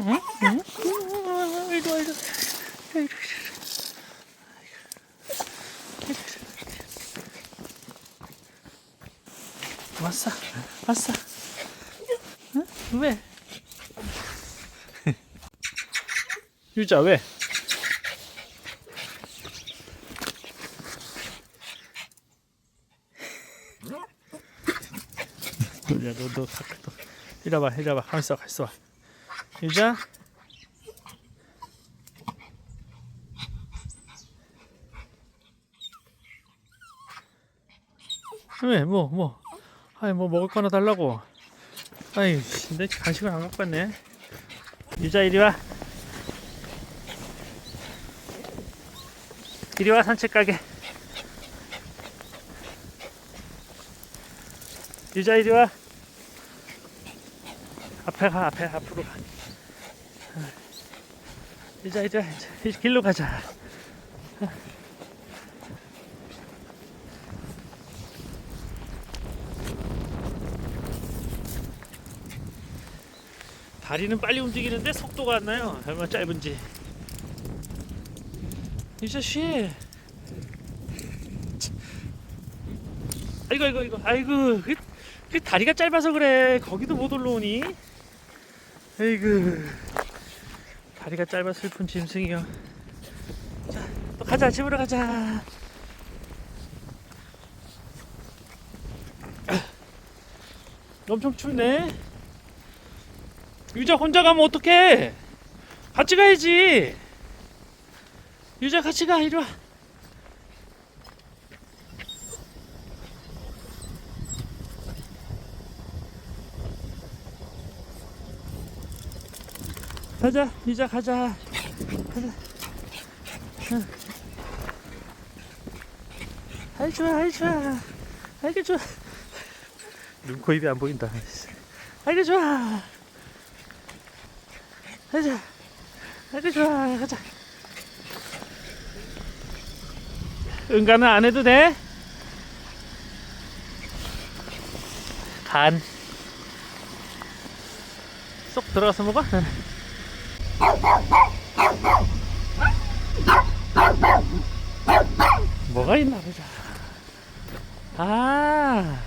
응? 응? 이리 와. 왔어, 왔어. 응? 왜? 유자 왜? 유자 너너 가까 너 이리 와봐 이리 와봐. 가만 있어 가만 있어 와 유자? 왜 뭐 뭐. 아이 뭐 먹을 거나 달라고. 아이 근데 간식을 안 갖고 왔네. 유자 이리 와. 이리 와 산책 가게. 유자 이리 와 앞에 가 앞에 앞으로 가. 이리 와 이제 길로 가자. 다리는 빨리 움직이는데 속도가 안 나요. 얼마나 짧은지. 유자 쉬. 아이고 아이고 아이고. 아이고 그, 그 다리가 짧아서 그래. 거기도 못 올라오니. 아이고 다리가 짧아 슬픈 짐승이요 자또 가자. 집으로 가자. 엄청 춥네. 유자 혼자 가면 어떡해? 같이 가야지. 유자 같이 가. 이리 와 가자 유자 가자 가자 응. 아이 좋아 아이 좋아 아이고 좋아 눈, 코, 입이 안 보인다 아이고 좋아 가자 아이고 좋아 가자 응가는 안 해도 돼? 간. 쏙 들어가서 먹어? 뭐가 있나 보자. 아,